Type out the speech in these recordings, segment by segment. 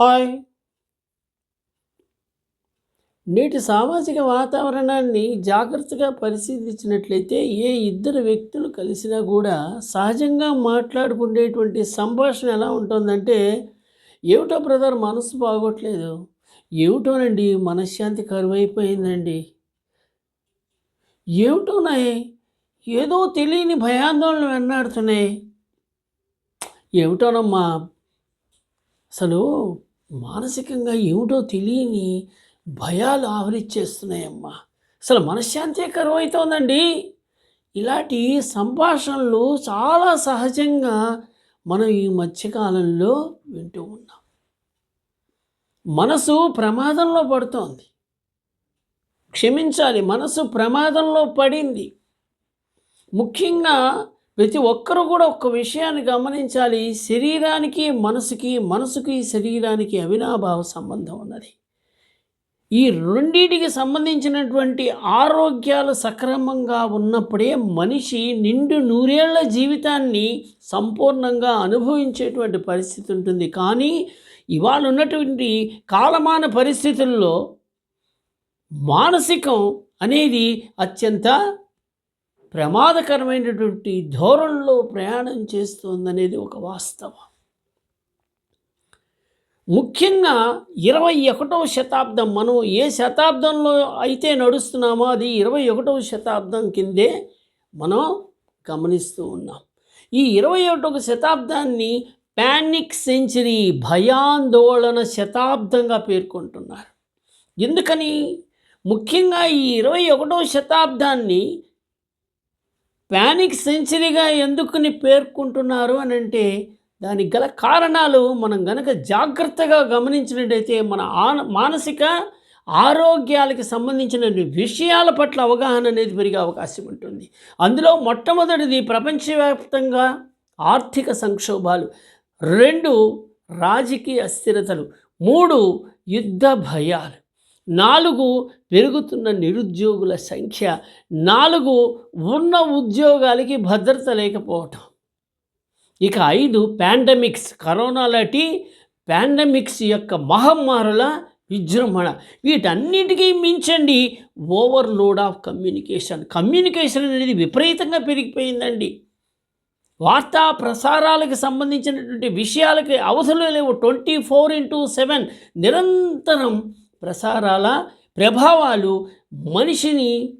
Hi. నేటి సామాజిక వాతావరణాన్ని జాగ్రత్తగా పరిశీలించినట్లయితే ఏ ఇద్దరు వ్యక్తులు కలిసినా కూడా సహజంగా మాట్లాడుకునేటువంటి సంభాషణ ఎలా ఉంటుందంటే ఏమిటో బ్రదర్ మనసు బాగోట్లేదు. ఏమిటోనండి మనశ్శాంతి కరువైపోయిందండి. ఏమిటోనాయి ఏదో తెలియని భయాందోళన వెన్నాడుతున్నాయి. ఏమిటోనమ్మా అసలు మానసికంగా ఏమిటో తెలియని భయాలు ఆవరించేస్తున్నాయమ్మా అసలు మనశ్శాంతే అవుతోందండి ఇలాంటి సంభాషణలు చాలా సహజంగా మనం ఈ మధ్యకాలంలో వింటూ ఉన్నాం. మనసు ప్రమాదంలో పడుతోంది. క్షమించాలి మనసు ప్రమాదంలో పడింది. ముఖ్యంగా ప్రతి ఒక్కరూ కూడా ఒక్క విషయాన్ని గమనించాలి. శరీరానికి మనసుకి మనసుకి శరీరానికి అవినాభావ సంబంధం ఉన్నది. ఈ రెండింటికి సంబంధించినటువంటి ఆరోగ్యాలు సక్రమంగా ఉన్నప్పుడే మనిషి నిండు నూరేళ్ళ జీవితాన్ని సంపూర్ణంగా అనుభవించేటువంటి పరిస్థితి ఉంటుంది. కానీ ఇవాళ ఉన్నటువంటి కాలమాన పరిస్థితుల్లో మానసికం అనేది అత్యంత ప్రమాదకరమైనటువంటి ధోరణిలో ప్రయాణం చేస్తుందనేది ఒక వాస్తవం. ముఖ్యంగా ఇరవై ఒకటవ శతాబ్దం మనం ఏ శతాబ్దంలో అయితే నడుస్తున్నామో అది ఇరవై ఒకటవ శతాబ్దం కిందే మనం గమనిస్తూ ఉన్నాం. ఈ ఇరవై ఒకటవ శతాబ్దాన్ని ప్యానిక్ సెంచరీ భయాందోళన శతాబ్దంగా పేర్కొంటున్నారు. ఎందుకని? ముఖ్యంగా ఈ ఇరవై ఒకటవ శతాబ్దాన్ని ప్యానిక్ సెంచరీగా ఎందుకుని పేర్కొంటున్నారు అని అంటే దానికి గల కారణాలు మనం గనక జాగ్రత్తగా గమనించినట్టయితే మన ఆన మానసిక ఆరోగ్యాలకి సంబంధించిన విషయాల పట్ల అవగాహన అనేది పెరిగే అవకాశం ఉంటుంది. అందులో మొట్టమొదటిది ప్రపంచవ్యాప్తంగా ఆర్థిక సంక్షోభాలు రెండు రాజకీయ అస్థిరతలు మూడు యుద్ధ భయాలు. నాలుగు పెరుగుతున్న నిరుద్యోగుల సంఖ్య నాలుగు ఉన్న ఉద్యోగాలకి భద్రత లేకపోవటం. ఇక ఐదు పాండమిక్స్ కరోనా లాంటి పాండమిక్స్ యొక్క మహమ్మారుల విజృంభణ. వీటన్నిటికీ మించండి ఓవర్లోడ్ ఆఫ్ కమ్యూనికేషన్. కమ్యూనికేషన్ అనేది విపరీతంగా పెరిగిపోయిందండి. వార్తా ప్రసారాలకు సంబంధించినటువంటి విషయాలకి అవసరం లేవు. ట్వంటీ ఫోర్ ఇంటూ సెవెన్ నిరంతరం ప్రసారాల ప్రభావాలు మనిషిని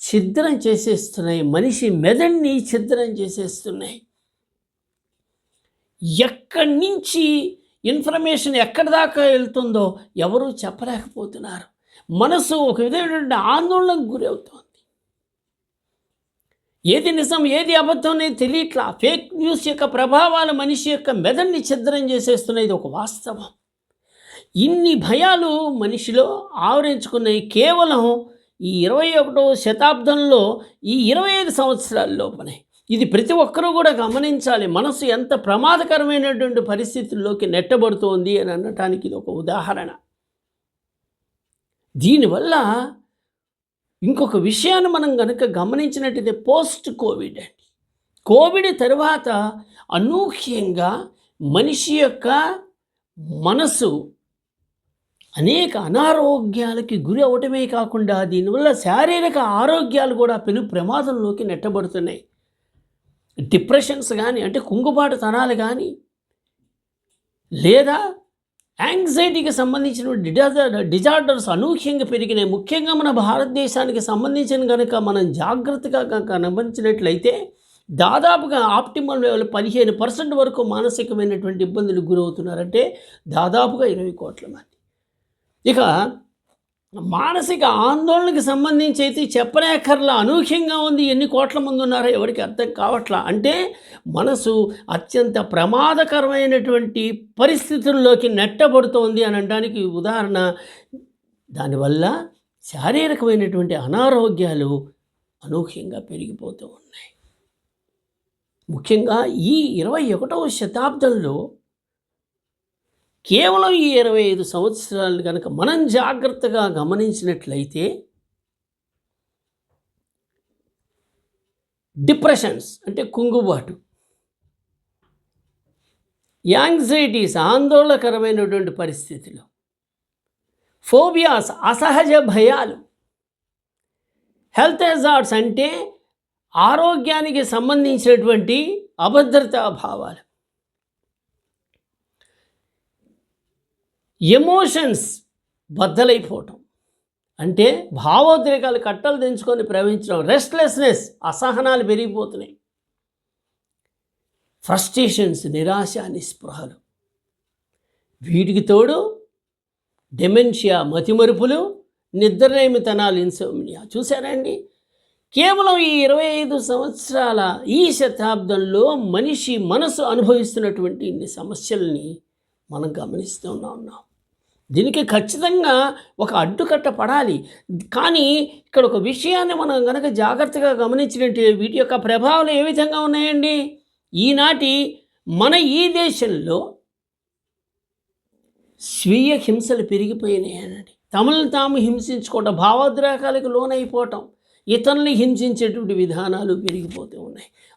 ఛిద్రం చేసేస్తున్నాయి మనిషి మెదడుని ఛిద్రం చేసేస్తున్నాయి. ఎక్కడి నుంచి ఇన్ఫర్మేషన్ ఎక్కడి దాకా వెళ్తుందో ఎవరూ చెప్పలేకపోతున్నారు. మనసు ఒక విధమైనటువంటి ఆందోళనకు గురవుతోంది. ఏది నిజం ఏది అబద్ధం అనేది తెలియట్లా. ఫేక్ న్యూస్ యొక్క ప్రభావాలు మనిషి యొక్క మెదడుని ఛిద్రం చేసేస్తున్నాయి. ఇది ఒక వాస్తవం. ఇన్ని భయాలు మనిషిలో ఆవరించుకున్నాయి కేవలం ఈ ఇరవై ఒకటో శతాబ్దంలో ఈ ఇరవై ఐదు సంవత్సరాల లోపనే ఇది ప్రతి ఒక్కరూ కూడా గమనించాలి. మనసు ఎంత ప్రమాదకరమైనటువంటి పరిస్థితుల్లోకి నెట్టబడుతోంది అని అనటానికి ఇది ఒక ఉదాహరణ. దీనివల్ల ఇంకొక విషయాన్ని మనం కనుక గమనించినట్టయితే పోస్ట్ కోవిడ్ అండి. కోవిడ్ తర్వాత అనూహ్యంగా మనిషి యొక్క మనసు అనేక అనారోగ్యాలకి గురి అవటమే కాకుండా దీనివల్ల శారీరక ఆరోగ్యాలు కూడా పెను ప్రమాదంలోకి నెట్టబడుతున్నాయి. డిప్రెషన్స్ కానీ అంటే కుంగుబాటు తనాలు కానీ లేదా యాంగ్జైటీకి సంబంధించిన డిజార్డర్ డిజార్డర్స్ అనూహ్యంగా పెరిగినాయి. ముఖ్యంగా మన భారతదేశానికి సంబంధించిన కనుక మనం జాగ్రత్తగా కనుక గమనించినట్లయితే దాదాపుగా ఆప్టిమల్ లెవెల్ పదిహేను పర్సెంట్ వరకు మానసికమైనటువంటి ఇబ్బందులకు గురవుతున్నారంటే దాదాపుగా ఇరవై కోట్ల మంది. ఇక మానసిక ఆందోళనకి సంబంధించి అయితే చెప్పలేకర్లా అనూహ్యంగా ఉంది. ఎన్ని కోట్ల మంది ఉన్నారో ఎవరికి అర్థం కావట్లా? అంటే మనసు అత్యంత ప్రమాదకరమైనటువంటి పరిస్థితుల్లోకి నెట్టబడుతోంది అని అనడానికి ఉదాహరణ దానివల్ల శారీరకమైనటువంటి అనారోగ్యాలు అనూహ్యంగా పెరిగిపోతూ ఉన్నాయి. ముఖ్యంగా ఈ ఇరవై ఒకటవ శతాబ్దంలో కేవలం ఈ ఇరవై ఐదు సంవత్సరాలు కనుక మనం జాగ్రత్తగా గమనించినట్లయితే డిప్రెషన్స్ అంటే కుంగుబాటు యాంగ్జైటీస్ ఆందోళనకరమైనటువంటి పరిస్థితులు ఫోబియాస్ అసహజ భయాలు హెల్త్ హెజార్డ్స్ అంటే ఆరోగ్యానికి సంబంధించినటువంటి అభద్రతా భావాలు. ఎమోషన్స్ బద్దలైపోవటం. అంటే భావోద్రేకాలు కట్టలు తెంచుకొని ప్రవహించడం రెస్ట్లెస్నెస్ అసహనాలు పెరిగిపోతున్నాయి. ఫ్రస్ట్రేషన్స్ నిరాశ నిస్పృహలు. వీటికి తోడు డెమెన్షియా మతిమరుపులు నిద్రలేమితనాలు ఇన్సోమినియా చూసారండి కేవలం ఈ ఇరవై ఐదు సంవత్సరాల ఈ శతాబ్దంలో మనిషి మనసు అనుభవిస్తున్నటువంటి ఇన్ని సమస్యల్ని మనం గమనిస్తూ ఉన్నాం దీనికి ఖచ్చితంగా ఒక అడ్డుకట్ట పడాలి. కానీ ఇక్కడ ఒక విషయాన్ని మనం కనుక జాగ్రత్తగా గమనించినట్టే వీటి యొక్క ప్రభావాలు ఏ విధంగా ఉన్నాయండి? ఈనాటి మన ఈ దేశంలో స్వీయ హింసలు పెరిగిపోయినాయనండి. తమను తాము హింసించుకోవటం భావోద్రేకాలకు లోనైపోవటం ఇతరుల్ని హింసించేటువంటి విధానాలు పెరిగిపోతూ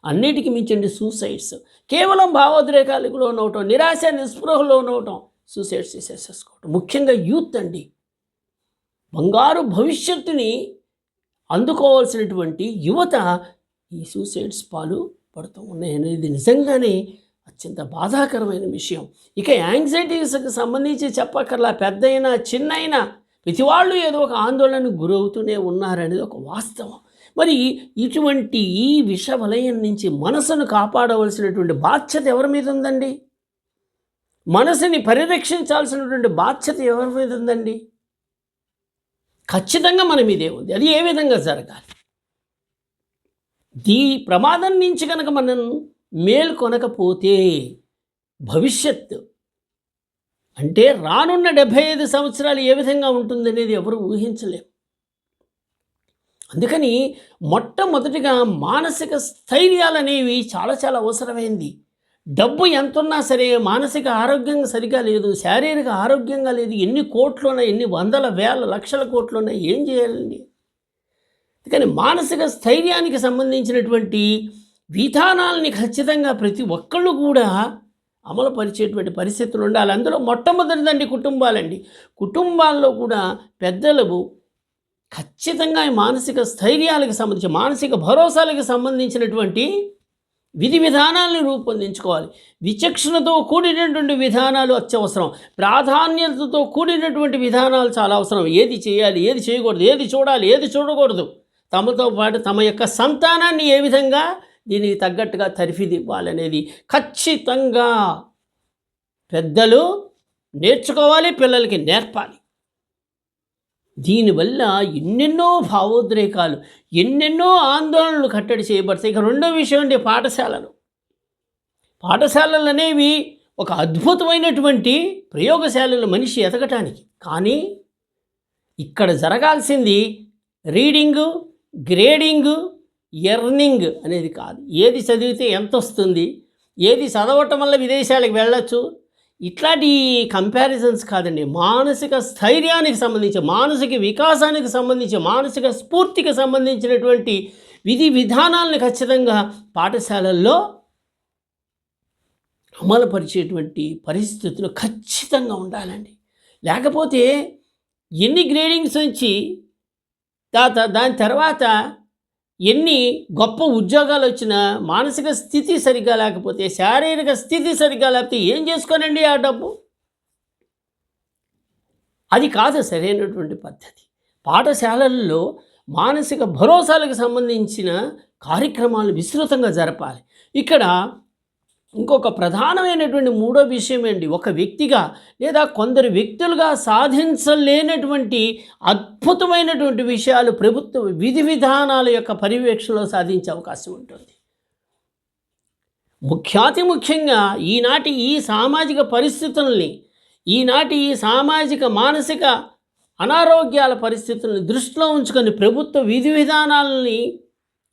అన్నిటికీ మించండి సూసైడ్స్ కేవలం భావోద్రేకాలకు లోనవటం నిరాశ నిస్పృహలో లోనవటం సూసైడ్స్ చేసేసేసుకోవటం ముఖ్యంగా యూత్ అండి. బంగారు భవిష్యత్తుని అందుకోవాల్సినటువంటి యువత ఈ సూసైడ్స్ పాలు పడుతూ ఉన్నాయనేది ఇది నిజంగానే అత్యంత బాధాకరమైన విషయం. ఇక యాంగ్జైటీస్కి సంబంధించి చెప్పక్కర్లా పెద్దయినా చిన్నైనా ప్రతి వాళ్ళు ఏదో ఒక ఆందోళనకు గురవుతూనే ఉన్నారనేది ఒక వాస్తవం. మరి ఇటువంటి ఈ విష వలయం నుంచి మనసును కాపాడవలసినటువంటి బాధ్యత ఎవరి మీద ఉందండి? మనసుని పరిరక్షించాల్సినటువంటి బాధ్యత ఎవరి మీద ఉందండి? ఖచ్చితంగా మన మీదే ఉంది. అది ఏ విధంగా జరగాలి? దీ ప్రమాదం నుంచి కనుక మనం మేల్కొనకపోతే భవిష్యత్తు అంటే రానున్న డెబ్భై ఐదు సంవత్సరాలు ఏ విధంగా ఉంటుందనేది ఎవరు ఊహించలేం అందుకని మొట్టమొదటిగా మానసిక స్థైర్యాలు అనేవి చాలా చాలా అవసరమైంది. డబ్బు ఎంతున్నా సరే మానసిక ఆరోగ్యంగా సరిగా లేదు శారీరక ఆరోగ్యంగా లేదు ఎన్ని కోట్లున్నాయి ఎన్ని వందల వేల లక్షల కోట్లున్నాయి ఏం చేయాలండి? అందుకని మానసిక స్థైర్యానికి సంబంధించినటువంటి విధానాలని ఖచ్చితంగా ప్రతి ఒక్కళ్ళు కూడా అమలు పరిచేటువంటి పరిస్థితులు ఉండాలి. అందులో మొట్టమొదటిదండి కుటుంబాలండి. కుటుంబాల్లో కూడా పెద్దలు ఖచ్చితంగా మానసిక స్థైర్యాలకు సంబంధించి మానసిక భరోసాలకు సంబంధించినటువంటి విధి విధానాలను రూపొందించుకోవాలి. విచక్షణతో కూడినటువంటి విధానాలు అత్యవసరం. ప్రాధాన్యతతో కూడినటువంటి విధానాలు చాలా అవసరం. ఏది చేయాలి ఏది చేయకూడదు ఏది చూడాలి ఏది చూడకూడదు. తమతో పాటు తమ యొక్క సంతానాన్ని ఏ విధంగా దీనికి తగ్గట్టుగా తరిఫిదివ్వాలనేది ఖచ్చితంగా పెద్దలు నేర్చుకోవాలి పిల్లలకి నేర్పాలి. దీనివల్ల ఎన్నెన్నో భావోద్రేకాలు ఎన్నెన్నో ఆందోళనలు కట్టడి చేయబడతాయి. ఇక రెండో విషయం అంటే పాఠశాలలు. పాఠశాలలు అనేవి ఒక అద్భుతమైనటువంటి ప్రయోగశాలలు మనిషి ఎదగటానికి. కానీ ఇక్కడ జరగాల్సింది రీడింగు గ్రేడింగు ఎర్నింగ్ అనేది కాదు. ఏది చదివితే ఎంత వస్తుంది ఏది చదవటం వల్ల విదేశాలకు వెళ్ళొచ్చు ఇట్లాంటి కంపారిజన్స్ కాదండి. మానసిక స్థైర్యానికి సంబంధించి మానసిక వికాసానికి సంబంధించి మానసిక స్ఫూర్తికి సంబంధించినటువంటి విధి విధానాలను ఖచ్చితంగా పాఠశాలల్లో అమలుపరిచేటువంటి పరిస్థితులు ఖచ్చితంగా ఉండాలండి. లేకపోతే ఎన్ని గ్రేడింగ్స్ నుంచి దా దాని తర్వాత ఎన్ని గొప్ప ఉద్యోగాలు వచ్చినా మానసిక స్థితి సరిగ్గా లేకపోతే శారీరక స్థితి సరిగ్గా లేకపోతే ఏం చేసుకోనండి ఆ డబ్బు? అది కాదు సరైనటువంటి పద్ధతి. పాఠశాలల్లో మానసిక భరోసాలకు సంబంధించిన కార్యక్రమాలు విస్తృతంగా జరపాలి. ఇక్కడ ఇంకొక ప్రధానమైనటువంటి మూడో విషయం ఏంటి? ఒక వ్యక్తిగా లేదా కొందరు వ్యక్తులుగా సాధించలేనటువంటి అద్భుతమైనటువంటి విషయాలు ప్రభుత్వ విధి విధానాల యొక్క పర్యవేక్షణలో సాధించే అవకాశం ఉంటుంది. ముఖ్యాతి ముఖ్యంగా ఈనాటి ఈ సామాజిక పరిస్థితుల్ని ఈనాటి ఈ సామాజిక మానసిక అనారోగ్యాల పరిస్థితుల్ని దృష్టిలో ఉంచుకొని ప్రభుత్వ విధి విధానాలని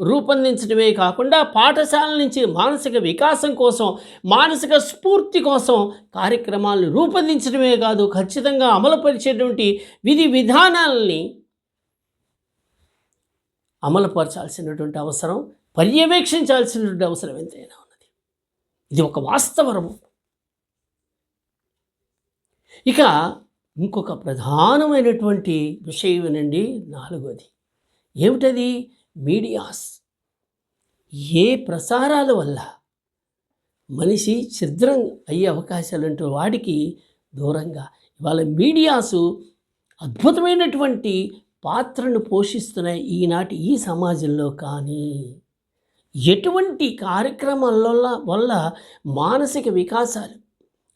రూపొందించడమే కాకుండా పాఠశాల నుంచి మానసిక వికాసం కోసం మానసిక స్ఫూర్తి కోసం కార్యక్రమాలను రూపొందించడమే కాదు ఖచ్చితంగా అమలుపరిచేటువంటి విధి విధానాలని అమలుపరచాల్సినటువంటి అవసరం పర్యవేక్షించాల్సినటువంటి అవసరం ఎంతైనా ఉన్నది. ఇది ఒక వాస్తవము ఇక ఇంకొక ప్రధానమైనటువంటి విషయం ఏనండి నాలుగోది. ఏమిటది? మీడియాస్. ఏ ప్రసారాల వల్ల మనిషి ఛిద్రం అయ్యే అవకాశాలుంటే వాడికి దూరంగా. ఇవాళ మీడియాసు అద్భుతమైనటువంటి పాత్రను పోషిస్తున్నాయి ఈనాటి ఈ సమాజంలో కానీ. ఎటువంటి కార్యక్రమాల వల్ల వల్ల మానసిక వికాసాలు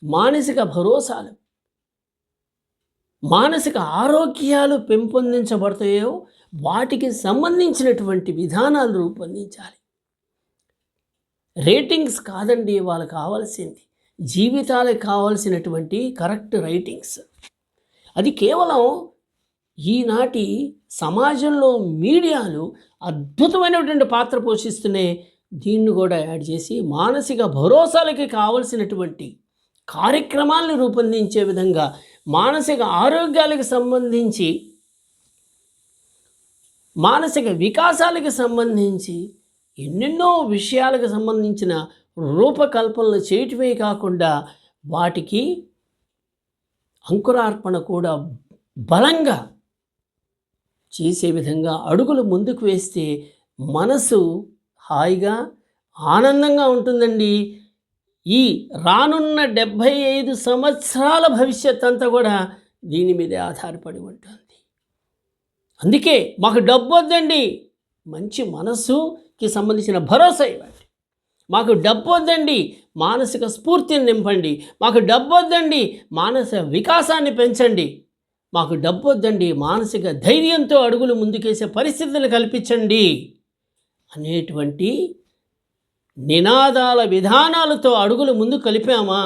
మానసిక భరోసాలు మానసిక ఆరోగ్యాలు పెంపొందించబడతాయో వాటికి సంబంధించినటువంటి విధానాలు రూపొందించాలి. రేటింగ్స్ కాదండి వాళ్ళకి కావాల్సింది. జీవితాలకు కావాల్సినటువంటి కరెక్ట్ రైటింగ్స్. అది కేవలం ఈనాటి సమాజంలో మీడియాలు అద్భుతమైనటువంటి పాత్ర పోషిస్తూనే దీన్ని కూడా యాడ్ చేసి మానసిక భరోసాలకి కావలసినటువంటి కార్యక్రమాలను రూపొందించే విధంగా మానసిక ఆరోగ్యాలకు సంబంధించి మానసిక వికాసాలకు సంబంధించి ఎన్నెన్నో విషయాలకు సంబంధించిన రూపకల్పనలు చేయటమే కాకుండా వాటికి అంకురార్పణ కూడా బలంగా చేసే విధంగా అడుగులు ముందుకు వేస్తే మనసు హాయిగా ఆనందంగా ఉంటుందండి. ఈ రానున్న డెబ్భై ఐదు సంవత్సరాల భవిష్యత్ అంతా కూడా దీని మీదే ఆధారపడి ఉంటుంది. అందుకే మాకు డబ్బు వద్దండి. మంచి మనసుకి సంబంధించిన భరోసా ఇవ్వండి. మాకు డబ్బు వద్దండి. మానసిక స్ఫూర్తిని నింపండి. మాకు డబ్బు వద్దండి. మానసిక వికాసాన్ని పెంచండి. మాకు డబ్బు వద్దండి. మానసిక ధైర్యంతో అడుగులు ముందుకేసే పరిస్థితులు కల్పించండి అనేటువంటి నినాదాల విధానాలతో అడుగులు ముందు కలిపామా?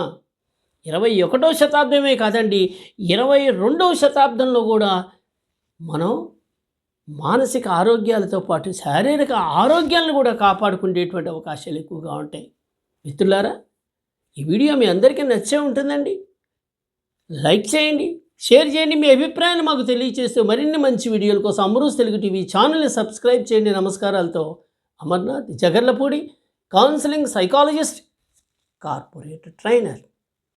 ఇరవై ఒకటో శతాబ్దమే కాదండి ఇరవై రెండవ శతాబ్దంలో కూడా మనం మానసిక ఆరోగ్యాలతో పాటు శారీరక ఆరోగ్యాలను కూడా కాపాడుకునేటువంటి అవకాశాలు ఎక్కువగా ఉంటాయి. మిత్రులారా ఈ వీడియో మీ అందరికీ నచ్చే ఉంటుందండి. లైక్ చేయండి షేర్ చేయండి మీ అభిప్రాయాన్ని మాకు తెలియజేస్తూ మరిన్ని మంచి వీడియోల కోసం అమరూస్ తెలుగు టీవీ ఛానల్ని సబ్స్క్రైబ్ చేయండి. నమస్కారాలతో Amarnath Jagarlapudi counseling psychologist, corporate trainer.